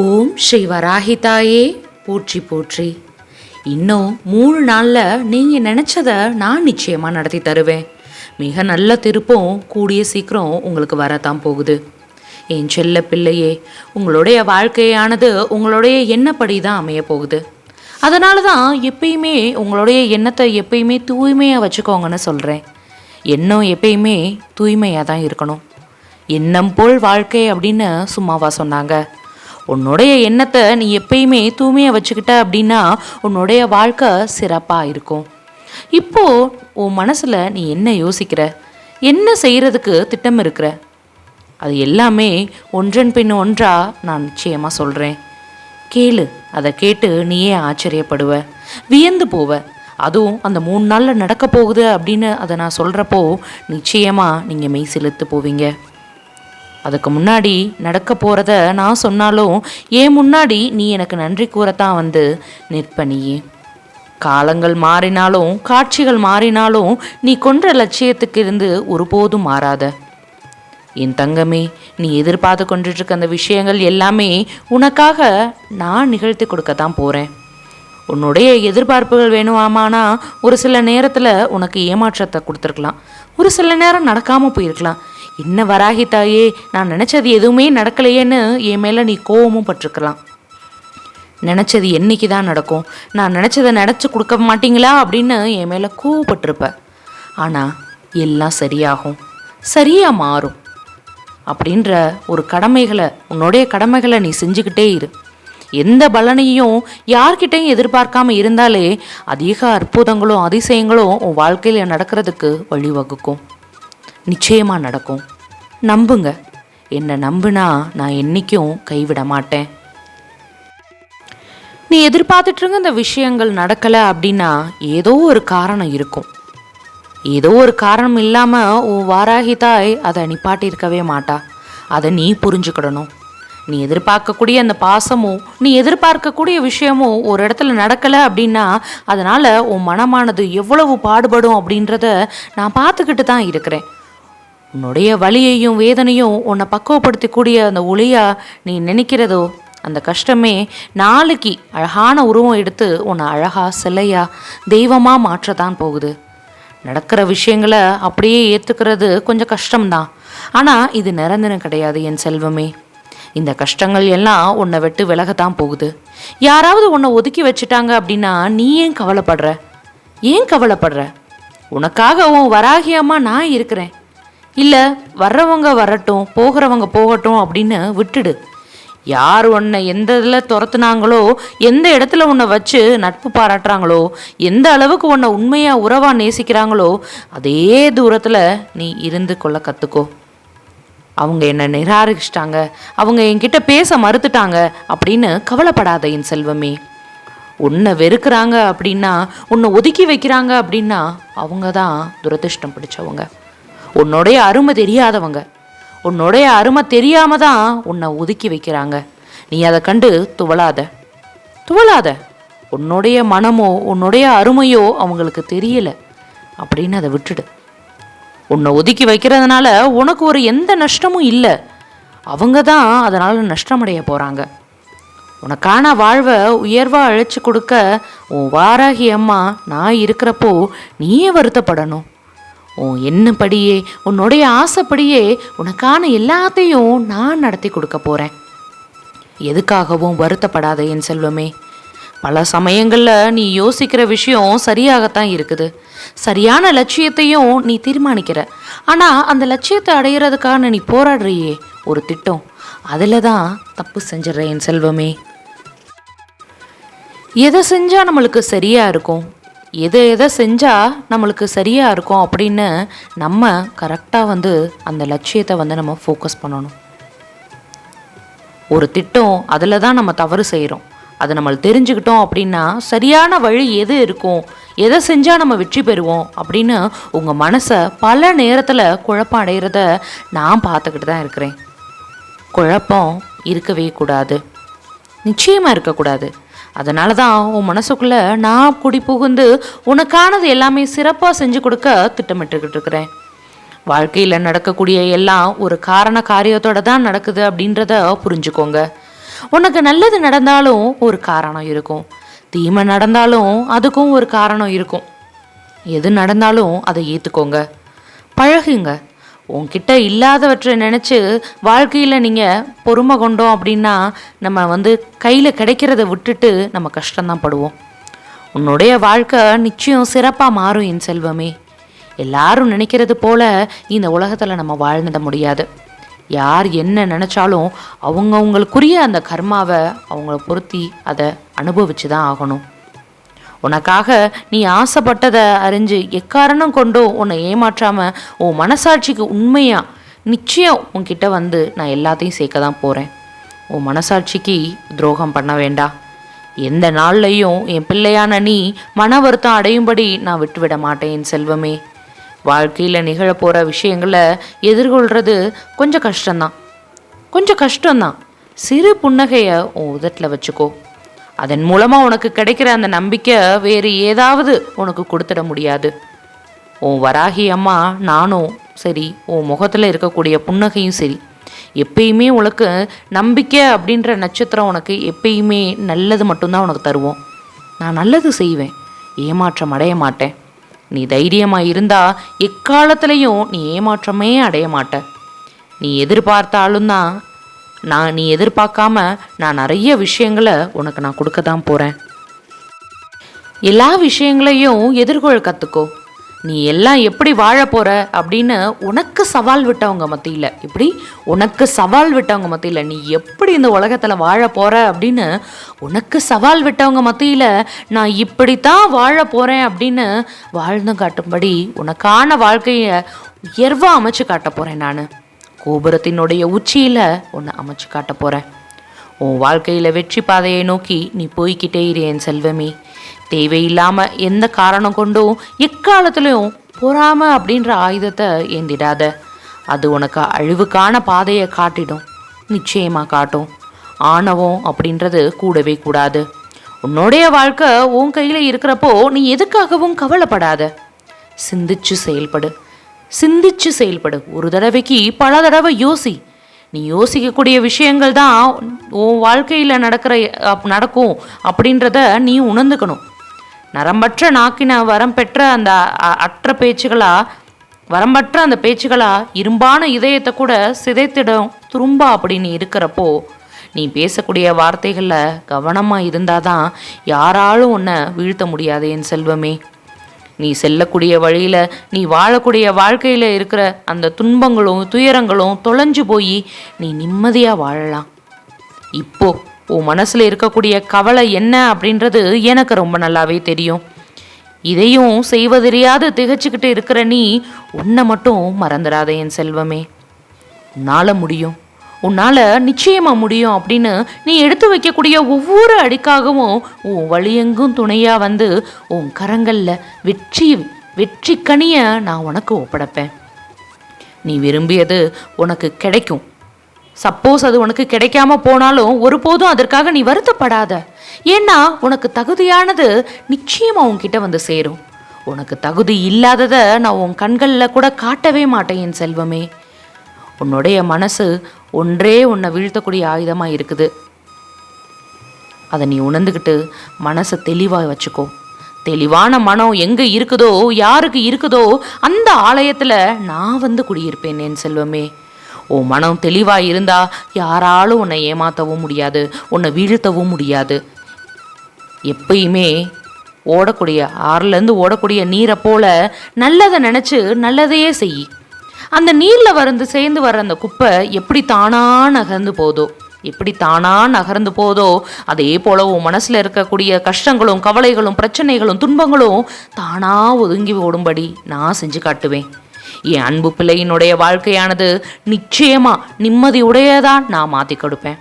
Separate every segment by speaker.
Speaker 1: ஓம் ஸ்ரீ வராகிதாயே போற்றி போற்றி. இன்னும் மூணு நாளில் நீங்கள் நினச்சதை நான் நிச்சயமாக நடத்தி தருவேன். மிக நல்ல திருப்பம் கூடிய சீக்கிரம் உங்களுக்கு வரத்தான் போகுது. என் செல்ல பிள்ளையே உங்களுடைய வாழ்க்கையானது உங்களுடைய எண்ணப்படி தான் அமைய போகுது. அதனால தான் எப்பயுமே உங்களுடைய எண்ணத்தை எப்பயுமே தூய்மையாக வச்சுக்கோங்கன்னு சொல்கிறேன் எண்ணம் எப்பயுமே தூய்மையாக தான் இருக்கணும். எண்ணம் போல் வாழ்க்கை அப்படின்னு சும்மாவா சொன்னாங்க. உன்னுடைய எண்ணத்தை நீ எப்பயுமே தூய்மையாக வச்சுக்கிட்ட அப்படின்னா உன்னுடைய வாழ்க்கை சிறப்பாக இருக்கும். இப்போது உன் மனசில் நீ என்ன யோசிக்கிற? என்ன செய்கிறதுக்கு திட்டம் இருக்கிற? அது எல்லாமே ஒன்றன் பின் ஒன்றா நான் நிச்சயமாக சொல்கிறேன் கேளு அதை கேட்டு நீயே ஆச்சரியப்படுவ. வியந்து போவ. அதுவும் அந்த மூணு நாளில் நடக்க போகுது அப்படின்னு அதை நான் சொல்கிறப்போ நிச்சயமாக நீங்கள் மெய் செலுத்து போவீங்க. அதுக்கு முன்னாடி நடக்க போகிறத நான் சொன்னாலும் ஏன் முன்னாடி நீ எனக்கு நன்றி கூறத்தான் வந்து நிற்பனியே? காலங்கள் மாறினாலும் காட்சிகள் மாறினாலும் நீ கொன்ற லட்சியத்துக்கு இருந்து ஒருபோதும் மாறாத. என் தங்கமே நீ எதிர்பார்த்து கொண்டுட்டு அந்த விஷயங்கள் எல்லாமே உனக்காக நான் நிகழ்த்தி கொடுக்க தான் போகிறேன் உன்னுடைய எதிர்பார்ப்புகள் வேணுமாமானா ஒரு சில நேரத்தில் உனக்கு ஏமாற்றத்தை கொடுத்துருக்கலாம். ஒரு சில நேரம் நடக்காமல் போயிருக்கலாம். என்ன வராகி தாயே நான் நினச்சது எதுவுமே நடக்கலையேன்னு என் மேலே நீ கோவமும் பட்டிருக்கலாம். நினச்சது என்னைக்கு தான் நடக்கும்? நான் நினச்சதை நினச்சி கொடுக்க மாட்டீங்களா? அப்படின்னு என் மேலே கூவப்பட்டிருப்ப. ஆனால் எல்லாம் சரியாகும். சரியாக மாறும். அப்படின்ற ஒரு கடமைகளை உன்னுடைய கடமைகளை நீ செஞ்சுக்கிட்டே இரு. எந்த பலனையும் யார்கிட்டையும் எதிர்பார்க்காம இருந்தாலே அதிக அற்புதங்களும் அதிசயங்களும் உன் வாழ்க்கையில் நடக்கிறதுக்கு வழிவகுக்கும். நிச்சயமாக நடக்கும். நம்புங்க. என்னை நம்புனா நான் என்றைக்கும் கைவிட மாட்டேன் நீ எதிர்பார்த்துட்ருங்க இந்த விஷயங்கள் நடக்கலை அப்படின்னா ஏதோ ஒரு காரணம் இருக்கும். ஏதோ ஒரு காரணம் இல்லாமல் உன் வாராகி தாய் அதை நிப்பாட்டியிருக்கவே மாட்டா. அதை நீ புரிஞ்சுக்கிடணும். நீ எதிர்பார்க்கக்கூடிய அந்த பாசமும் நீ எதிர்பார்க்கக்கூடிய விஷயமும் ஒரு இடத்துல நடக்கலை அப்படின்னா அதனால் உன் மனமானது எவ்வளவு பாடுபடும் அப்படின்றத நான் பார்த்துக்கிட்டு தான் இருக்கிறேன். உன்னுடைய வலியையும் வேதனையும் உன்னை பக்குவப்படுத்தக்கூடிய அந்த ஒளியாக நீ நினைக்கிறதோ அந்த கஷ்டமே நாளைக்கு அழகான உருவம் எடுத்து உன்னை அழகா சிலையா தெய்வமாக மாற்றத்தான் போகுது. நடக்கிற விஷயங்களை அப்படியே ஏற்றுக்கிறது கொஞ்சம் கஷ்டம்தான். ஆனால் இது நிரந்தரம் கிடையாது என் செல்வமே. இந்த கஷ்டங்கள் எல்லாம் உன்னை விட்டு விலகத்தான் போகுது. யாராவது உன்னை ஒதுக்கி வச்சுட்டாங்க அப்படின்னா நீ ஏன் கவலைப்படுற? ஏன் கவலைப்படுற? உனக்காக உன் வராகியமாக நான் இருக்கிறேன். இல்லை வர்றவங்க வரட்டும் போகிறவங்க போகட்டும் அப்படின்னு விட்டுடு. யார் உன்னை எந்த இதில் துரத்துனாங்களோ எந்த இடத்துல உன்னை வச்சு நட்பு பாராட்டுறாங்களோ எந்த அளவுக்கு உன்னை உண்மையாக உறவாக நேசிக்கிறாங்களோ அதே தூரத்தில் நீ இருந்து கொள்ள கற்றுக்கோ அவங்க என்னை நிராகரிச்சிட்டாங்க. அவங்க என்கிட்ட பேச மறுத்துட்டாங்க அப்படின்னு கவலைப்படாத என் செல்வமே. உன்னை வெறுக்கிறாங்க அப்படின்னா உன்னை ஒதுக்கி வைக்கிறாங்க அப்படின்னா அவங்க தான் துரதிர்ஷ்டம் பிடிச்சவங்க. உன்னுடைய அருமை தெரியாதவங்க. உன்னுடைய அருமை தெரியாம தான் உன்னை ஒதுக்கி வைக்கிறாங்க. நீ அதை கண்டு துவளாத. துவளாத. உன்னுடைய மனமோ உன்னுடைய அருமையோ அவங்களுக்கு தெரியல. அப்படின்னு அதை விட்டுடு. உன்னை ஒதுக்கி வைக்கிறதுனால உனக்கு ஒரு எந்த நஷ்டமும் இல்லை. அவங்க தான் அதனால் நஷ்டமடைய போகிறாங்க உனக்கான வாழ்வை உயர்வாக அழைச்சி கொடுக்க உன் வாராகி அம்மா நான் இருக்கிறப்போ நீயே வருத்தப்படணும். உன் என்னப்படியே? உன்னுடைய ஆசைப்படியே உனக்கான எல்லாத்தையும் நான் நடத்தி கொடுக்க போகிறேன் எதுக்காகவும் வருத்தப்படாத என் செல்வமே? பல சமயங்களில் நீ யோசிக்கிற விஷயம் சரியாகத்தான் இருக்குது. சரியான லட்சியத்தையும் நீ தீர்மானிக்கிற. ஆனால் அந்த லட்சியத்தை அடையிறதுக்கான நீ போராடுறியே ஒரு திட்டம். அதில் தான் தப்பு செஞ்சிடுற என் செல்வமே. எதை செஞ்சால் நம்மளுக்கு சரியாக இருக்கும்? எதை எதை செஞ்சால் நம்மளுக்கு சரியாக இருக்கும் அப்படின்னு நம்ம கரெக்டாக வந்து அந்த லட்சியத்தை வந்து நம்ம ஃபோக்கஸ் பண்ணணும். ஒரு திட்டம் அதில் தான் நம்ம தவறு செய்கிறோம் அதை நம்ம தெரிஞ்சுக்கிட்டோம் அப்படின்னா சரியான வழி எது இருக்கும்? எதை செஞ்சால் நம்ம வெற்றி பெறுவோம்? அப்படின்னு உங்கள் மனசை பல நேரத்தில் குழப்பம் அடைகிறத நான் பார்த்துக்கிட்டு தான் இருக்கிறேன். குழப்பம் இருக்கவே கூடாது. நிச்சயமாக இருக்கக்கூடாது. அதனால தான் உன் மனசுக்குள்ளே நான் குடி புகுந்து உனக்கானது எல்லாமே சிறப்பாக செஞ்சு கொடுக்க திட்டமிட்டுக்கிட்டு இருக்கிறேன். வாழ்க்கையில் நடக்கக்கூடிய எல்லாம் ஒரு காரண காரியத்தோட தான் நடக்குது அப்படின்றத புரிஞ்சுக்கோங்க. உனக்கு நல்லது நடந்தாலும் ஒரு காரணம் இருக்கும். தீமை நடந்தாலும் அதுக்கும் ஒரு காரணம் இருக்கும். எது நடந்தாலும் அதை ஏற்றுக்கோங்க பழகுங்க. உங்ககிட்ட இல்லாதவற்றை நினச்சி வாழ்க்கையில் நீங்கள் பொறுமை கொண்டோம் அப்படின்னா நம்ம வந்து கையில் கிடைக்கிறத விட்டுட்டு நம்ம கஷ்டம்தான் படுவோம். உன்னுடைய வாழ்க்கை நிச்சயம் சிறப்பாக மாறும் என் செல்வமே. எல்லாரும் நினைக்கிறது போல இந்த உலகத்தில் நம்ம வாழ்ந்துட முடியாது. யார் என்ன நினச்சாலும் அவங்கவுங்களுக்குரிய அந்த கர்மாவை அவங்கள பொருத்தி அதை அனுபவிச்சு தான் ஆகணும். உனக்காக நீ ஆசைப்பட்டதை அறிஞ்சு எக்காரணம் கொண்டோ உன்னை ஏமாற்றாம உன் மனசாட்சிக்கு உண்மையா? நிச்சயம் உன்கிட்ட வந்து நான் எல்லாத்தையும் சேர்க்க தான் போகிறேன் உன் மனசாட்சிக்கு துரோகம் பண்ண வேண்டாம் எந்த நாள்லையும் என் பிள்ளையான நீ மன வருத்தம் அடையும்படி நான் விட்டுவிட மாட்டேன் என் செல்வமே. வாழ்க்கையில் நிகழப்போகிற விஷயங்களை எதிர்கொள்கிறது கொஞ்சம் கஷ்டம்தான். கொஞ்சம் கஷ்டம்தான். சிறு புன்னகையை உன் உதட்டில் வச்சுக்கோ. அதன் மூலமாக உனக்கு கிடைக்கிற அந்த நம்பிக்கை வேறு ஏதாவது உனக்கு கொடுத்துட முடியாது. உன் வராகி அம்மா நானும் சரி உன் முகத்தில் இருக்கக்கூடிய புன்னகையும் சரி. எப்பயுமே உனக்கு நம்பிக்கை அப்படின்ற நட்சத்திரம் உனக்கு எப்பயுமே நல்லது மட்டும்தான் உனக்கு தருவோம். நான் நல்லது செய்வேன் ஏமாற்றம் அடைய மாட்டேன். நீ தைரியமாக இருந்தால் எக்காலத்துலேயும் நீ ஏமாற்றமே அடைய மாட்ட. நீ எதிர்பார்த்தாலும் தான் நான் நீ எதிர்பார்க்காம நான் நிறைய விஷயங்களை உனக்கு நான் கொடுக்க தான் போகிறேன் எல்லா விஷயங்களையும் எதிர்கொள்ள கற்றுக்கோ நீ எல்லாம் எப்படி வாழ போகிற அப்படின்னு உனக்கு சவால் விட்டவங்க மத்தியில் இப்படி உனக்கு சவால் விட்டவங்க மத்தியில் நீ எப்படி இந்த உலகத்தில் வாழ போகிற அப்படின்னு உனக்கு சவால் விட்டவங்க மத்தியில் நான் இப்படித்தான் வாழ போகிறேன் அப்படின்னு வாழ்ந்து காட்டும்படி உனக்கான வாழ்க்கையை உயர்வாக அமைச்சு காட்ட போகிறேன் நான். கோபுரத்தினுடைய உச்சியில் உன்னை அமைச்சு காட்ட போகிறேன் உன் வாழ்க்கையில் வெற்றி பாதையை நோக்கி நீ போய்கிட்டே இரு என் செல்வமே. தேவையில்லாமல் எந்த காரணம் கொண்டும் எக்காலத்துலேயும் பொறாம அப்படின்ற ஆயுதத்தை ஏந்திடாத. அது உனக்கு அழிவுக்கான பாதையை காட்டிடும். நிச்சயமாக காட்டும். ஆணவம் அப்படின்றது கூடவே கூடாது. உன்னுடைய வாழ்க்கை உன் கையில் இருக்கிறப்போ நீ எதுக்காகவும் கவலைப்படாத. சிந்திச்சு செயல்படு. சிந்திச்சு செயல்படு. ஒரு தடவைக்கு பல தடவை யோசி. நீ யோசிக்கக்கூடிய விஷயங்கள் தான் உன் வாழ்க்கையில் நடக்கிற நடக்கும் அப்படின்றத நீ உணர்ந்துக்கணும். நரம்பற்ற நாக்கின வரம் பெற்ற அந்த அற்ற பேச்சுகளா வரம்பற்ற அந்த பேச்சுகளா இரும்பான இதயத்தை கூட சிதைத்திடும் துரும்பா அப்படின்னு இருக்கிறப்போ நீ பேசக்கூடிய வார்த்தைகளில் கவனமாக இருந்தாதான் யாராலும் உன்னை வீழ்த்த முடியாது என் செல்வமே. நீ செல்லக்கூடிய வழியில் நீ வாழக்கூடிய வாழ்க்கையில் இருக்கிற அந்த துன்பங்களும் துயரங்களும் தொலைஞ்சு போய் நீ நிம்மதியாக வாழலாம். இப்போ உன் மனசில் இருக்கக்கூடிய கவலை என்ன அப்படின்றது எனக்கு ரொம்ப நல்லாவே தெரியும். இதையும் செய்வதறியாது திகச்சுக்கிட்டு இருக்கிற நீ உன்னை மட்டும் மறந்துடாத என் செல்வமே. உன்னால் முடியும். உன்னால் நிச்சயமாக முடியும் அப்படின்னு நீ எடுத்து வைக்கக்கூடிய ஒவ்வொரு அடிக்காகவும் உன் வழியெங்கும் துணையாக வந்து உன் கரங்களில் வெற்றி வெற்றி கனியை நான் உனக்கு ஒப்படைப்பேன். நீ விரும்பியது உனக்கு கிடைக்கும். சப்போஸ் அது உனக்கு கிடைக்காம போனாலும் ஒருபோதும் அதற்காக நீ வருத்தப்படாத. ஏன்னா உனக்கு தகுதியானது நிச்சயமாக உன்கிட்ட வந்து சேரும். உனக்கு தகுதி இல்லாததை நான் உன் கண்களில் கூட காட்டவே மாட்டேன் என் செல்வமே. உன்னுடைய மனசு ஒன்றே உன்னை வீழ்த்தக்கூடிய ஆயுதமாக இருக்குது. அதை நீ உணர்ந்துக்கிட்டு மனசை தெளிவாக வச்சுக்கோ. தெளிவான மனம் எங்கே இருக்குதோ யாருக்கு இருக்குதோ அந்த ஆலயத்தில் நான் வந்து குடியிருப்பேன் என் செல்வமே. உன் மனம் தெளிவாக இருந்தால் யாராலும் உன்னை ஏமாற்றவும் முடியாது உன்னை வீழ்த்தவும் முடியாது. எப்பயுமே ஓடக்கூடிய ஆறுலேருந்து ஓடக்கூடிய நீரை போல நல்லதை நினச்சி நல்லதையே செய். அந்த நீரில் வந்து சேர்ந்து வர அந்த குப்பை எப்படி தானா நகர்ந்து போதோ எப்படி தானா நகர்ந்து போதோ அதே போல உன் மனசில் இருக்கக்கூடிய கஷ்டங்களும் கவலைகளும் பிரச்சனைகளும் துன்பங்களும் தானா ஒதுங்கி ஓடும்படி நான் செஞ்சு காட்டுவேன். என் அன்பு பிள்ளையினுடைய வாழ்க்கையானது நிச்சயமா நிம்மதியுடையதா நான் மாற்றி கொடுப்பேன்.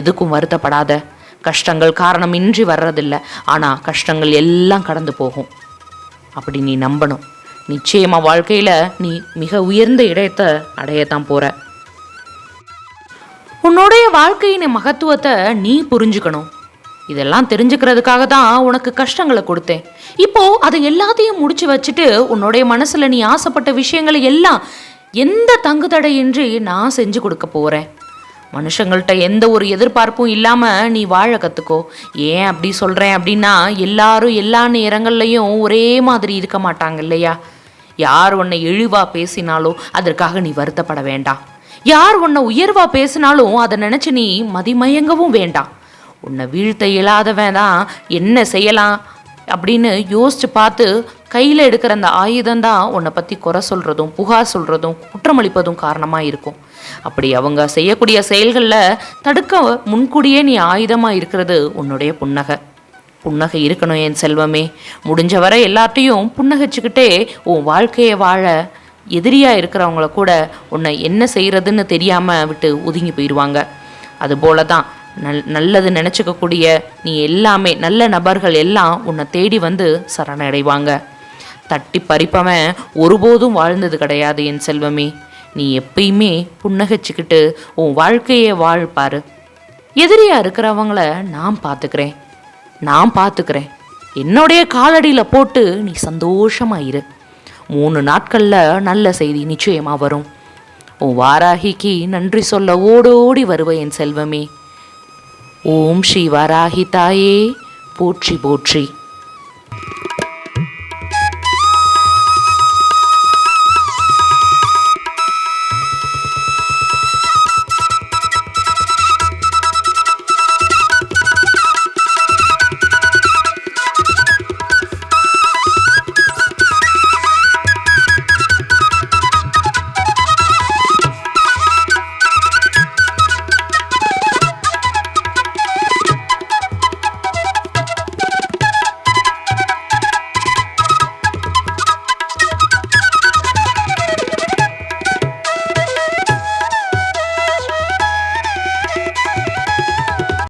Speaker 1: எதுக்கும் வருத்தப்படாத. கஷ்டங்கள் காரணமின்றி வர்றதில்லை. ஆனால் கஷ்டங்கள் எல்லாம் கடந்து போகும். அப்படி நீ நம்பணும். நிச்சயமாக வாழ்க்கையில் நீ மிக உயர்ந்த இடத்தை அடையத்தான் போகிற உன்னுடைய வாழ்க்கையின் மகத்துவத்தை நீ புரிஞ்சுக்கணும். இதெல்லாம் தெரிஞ்சுக்கிறதுக்காக தான் உனக்கு கஷ்டங்களை கொடுத்தேன். இப்போ அதை எல்லாத்தையும் முடிச்சு வச்சுட்டு உன்னுடைய மனசுல நீ ஆசைப்பட்ட விஷயங்களை எல்லாம் எந்த தங்குதடையின்றி நான் செஞ்சு கொடுக்க போறேன். மனுஷங்கள்ட்ட எந்த ஒரு எதிர்பார்ப்பும் இல்லாமல் நீ வாழ கற்றுக்கோ ஏன் அப்படி சொல்கிறேன் அப்படின்னா எல்லாரும் எல்லா நேரங்கள்லையும் ஒரே மாதிரி இருக்க மாட்டாங்க இல்லையா? யார் உன்னை இழிவாக பேசினாலோ அதற்காக நீ வருத்தப்பட வேண்டாம். யார் உன்னை உயர்வாக பேசினாலும் அதை நினச்சி நீ மதிமயங்கவும் வேண்டாம். உன்னை வீழ்த்த இயலாதவன் தான் என்ன செய்யலாம் அப்படின்னு யோசித்து பார்த்து கையில் எடுக்கிற அந்த ஆயுதம் தான் உன்னை பற்றி குறை சொல்கிறதும் புகார் சொல்கிறதும் குற்றமளிப்பதும் காரணமாக இருக்கும். அப்படி அவங்க செய்யக்கூடிய செயல்களில் தடுக்க முன்கூடியே நீ ஆயுதமாக இருக்கிறது உன்னுடைய புன்னகை. புன்னகை இருக்கணும் என் செல்வமே. முடிஞ்ச வரை எல்லார்ட்டையும் புன்னகைச்சுக்கிட்டே உன் வாழ்க்கையை வாழ எதிரியாக இருக்கிறவங்கள கூட உன்னை என்ன செய்கிறதுன்னு தெரியாமல் விட்டு ஒதுங்கி போயிடுவாங்க அதுபோல தான் நல் நல்லது நினச்சிக்கக்கூடிய நீ எல்லாமே நல்ல நபர்கள் எல்லாம் உன்னை தேடி வந்து சரணடைவாங்க. தட்டி பறிப்பவன் ஒருபோதும் வாழ்ந்தது கிடையாது என் செல்வமே. நீ எப்பயுமே புன்னகைச்சிக்கிட்டு உன் வாழ்க்கையை வாழ்பாரு எதிரியா இருக்கிறவங்கள நான் பார்த்துக்கிறேன் நான் பார்த்துக்கிறேன் என்னுடைய காலடியில் போட்டு நீ சந்தோஷமாயிரு மூணு நாட்களில் நல்ல செய்தி நிச்சயமாக வரும். உன் வாராகிக்கு நன்றி சொல்ல ஓடோடி வருவ என் செல்வமே. ஓம் ஸ்ரீ வாராகி தாயே. போற்றி போற்றி.